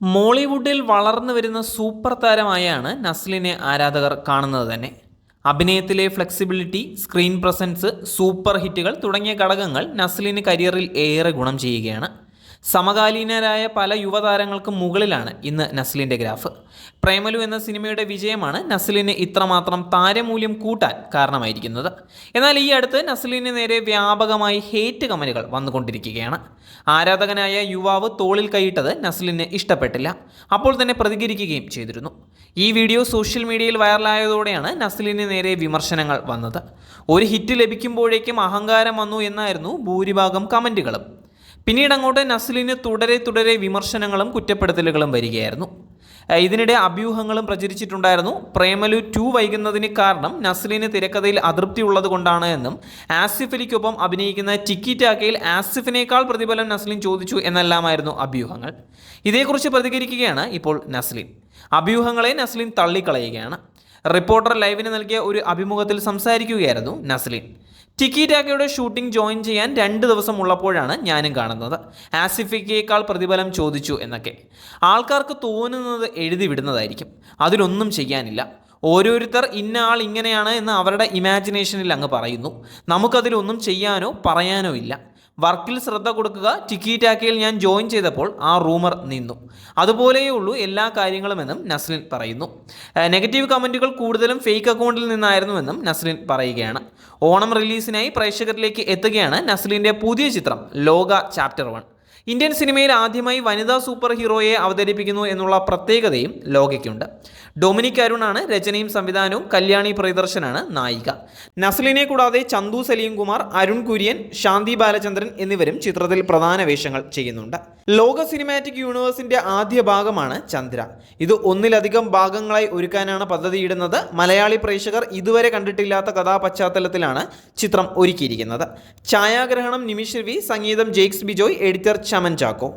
മോളിവുഡിൽ വളർന്നു വരുന്ന സൂപ്പർ താരമായാണ് നസ്ലിനെ ആരാധകർ കാണുന്നത് തന്നെ. അഭിനയത്തിലെ ഫ്ലെക്സിബിലിറ്റി സ്ക്രീൻ പ്രസൻസ് സൂപ്പർ ഹിറ്റുകൾ തുടങ്ങിയ ഘടകങ്ങൾ നസ്ലിന് കരിയറിൽ ഏറെ ഗുണം ചെയ്യുകയാണ്. സമകാലീനരായ പല യുവതാരങ്ങൾക്കും മുകളിലാണ് ഇന്ന് നസ്ലിന്റെ ഗ്രാഫ്. പ്രേമലു എന്ന സിനിമയുടെ വിജയമാണ് നസ്ലിന് ഇത്രമാത്രം താരമൂല്യം കൂട്ടാൻ കാരണമായിരിക്കുന്നത്. എന്നാൽ ഈ അടുത്ത് നസ്ലിന് നേരെ വ്യാപകമായി ഹേറ്റ് കമന്റുകൾ വന്നുകൊണ്ടിരിക്കുകയാണ്. ആരാധകനായ യുവാവ് തോളിൽ കൈയിട്ടത് നസ്ലിന് ഇഷ്ടപ്പെട്ടില്ല. അപ്പോൾ തന്നെ പ്രതികരിക്കുകയും ചെയ്തിരുന്നു. ഈ വീഡിയോ സോഷ്യൽ മീഡിയയിൽ വൈറലായതോടെയാണ് നസ്ലിന് നേരെ വിമർശനങ്ങൾ വന്നത്. ഒരു ഹിറ്റ് ലഭിക്കുമ്പോഴേക്കും അഹങ്കാരം വന്നു എന്നായിരുന്നു ഭൂരിഭാഗം കമന്റുകളും പിന്നീട് അങ്ങോട്ട് നസ്ലിന് തുടരെ തുടരെ വിമർശനങ്ങളും കുറ്റപ്പെടുത്തലുകളും വരികയായിരുന്നു. ഇതിനിടെ അഭ്യൂഹങ്ങളും പ്രചരിച്ചിട്ടുണ്ടായിരുന്നു. പ്രേമലു ടു വൈകുന്നതിന് കാരണം നസ്ലിന് തിരക്കഥയിൽ അതൃപ്തി ഉള്ളത് കൊണ്ടാണ് എന്നും ആസിഫ് അലിക്കൊപ്പം അഭിനയിക്കുന്ന ടിക്കി ടാക്കയിൽ ആസിഫിനേക്കാൾ പ്രതിഫലം നസ്ലിൻ ചോദിച്ചു എന്നെല്ലാമായിരുന്നു അഭ്യൂഹങ്ങൾ. ഇതേക്കുറിച്ച് പ്രതികരിക്കുകയാണ് ഇപ്പോൾ നസ്ലിൻ. അഭ്യൂഹങ്ങളെ നസ്ലിൻ തള്ളിക്കളയുകയാണ്. റിപ്പോർട്ടർ ലൈവിന് നൽകിയ ഒരു അഭിമുഖത്തിൽ സംസാരിക്കുകയായിരുന്നു നസ്ലിൻ. ടിക്കി ടാക്കയുടെ ഷൂട്ടിംഗ് ജോയിൻ ചെയ്യാൻ രണ്ട് ദിവസം ഉള്ളപ്പോഴാണ് ഞാനും കാണുന്നത്. ആസിഫിക്കേക്കാൾ പ്രതിഫലം ചോദിച്ചു എന്നൊക്കെ. ആൾക്കാർക്ക് തോന്നുന്നത് എഴുതി വിടുന്നതായിരിക്കും. അതിലൊന്നും ചെയ്യാനില്ല. ഓരോരുത്തർ ഇന്ന ആൾ ഇങ്ങനെയാണ് എന്ന് അവരുടെ ഇമാജിനേഷനിൽ അങ്ങ് പറയുന്നു. നമുക്കതിലൊന്നും ചെയ്യാനോ പറയാനോ ഇല്ല. വർക്കിൽ ശ്രദ്ധ കൊടുക്കുക ടിക്കി ടാക്കയിൽ ഞാൻ ജോയിൻ ചെയ്തപ്പോൾ ആ റൂമർ നിന്നു. അതുപോലെയേ ഉള്ളൂ എല്ലാ കാര്യങ്ങളുമെന്നും നസ്ലിൻ പറയുന്നു. നെഗറ്റീവ് കമന്റുകൾ കൂടുതലും ഫേക്ക് അക്കൗണ്ടിൽ നിന്നായിരുന്നുവെന്നും നസ്ലിൻ പറയുകയാണ്. ഓണം റിലീസിനായി പ്രേക്ഷകരിലേക്ക് എത്തുകയാണ് നസ്ലിന്റെ പുതിയ ചിത്രം ലോക ചാപ്റ്റർ വൺ ഇന്ത്യൻ സിനിമയിൽ ആദ്യമായി വനിതാ സൂപ്പർ ഹീറോയെ അവതരിപ്പിക്കുന്നു എന്നുള്ള പ്രത്യേകതയും ലോകയ്ക്കുണ്ട്. ഡൊമിനിക് അരുണാണ് രചനയും സംവിധാനവും കല്യാണി പ്രിയദർശനാണ് നായിക. നസ്ലിനെ കൂടാതെ ചന്തു സലീം കുമാർ അരുൺ കുര്യൻ ശാന്തി ബാലചന്ദ്രൻ എന്നിവരും ചിത്രത്തിൽ പ്രധാന വേഷങ്ങൾ ചെയ്യുന്നുണ്ട്. ലോക സിനിമാറ്റിക് യൂണിവേഴ്സിന്റെ ആദ്യ ഭാഗമാണ് ചന്ദ്ര. ഇത് ഒന്നിലധികം ഭാഗങ്ങളായി ഒരുക്കാനാണ് പദ്ധതിയിടുന്നത്. മലയാളി പ്രേക്ഷകർ ഇതുവരെ കണ്ടിട്ടില്ലാത്ത കഥാപശ്ചാത്തലത്തിലാണ് ചിത്രം ഒരുക്കിയിരിക്കുന്നത്. ഛായാഗ്രഹണം നിമിഷ് രവി സംഗീതം ജെയ്ക്സ് ബിജോയ് എഡിറ്റർ रक्षा चाको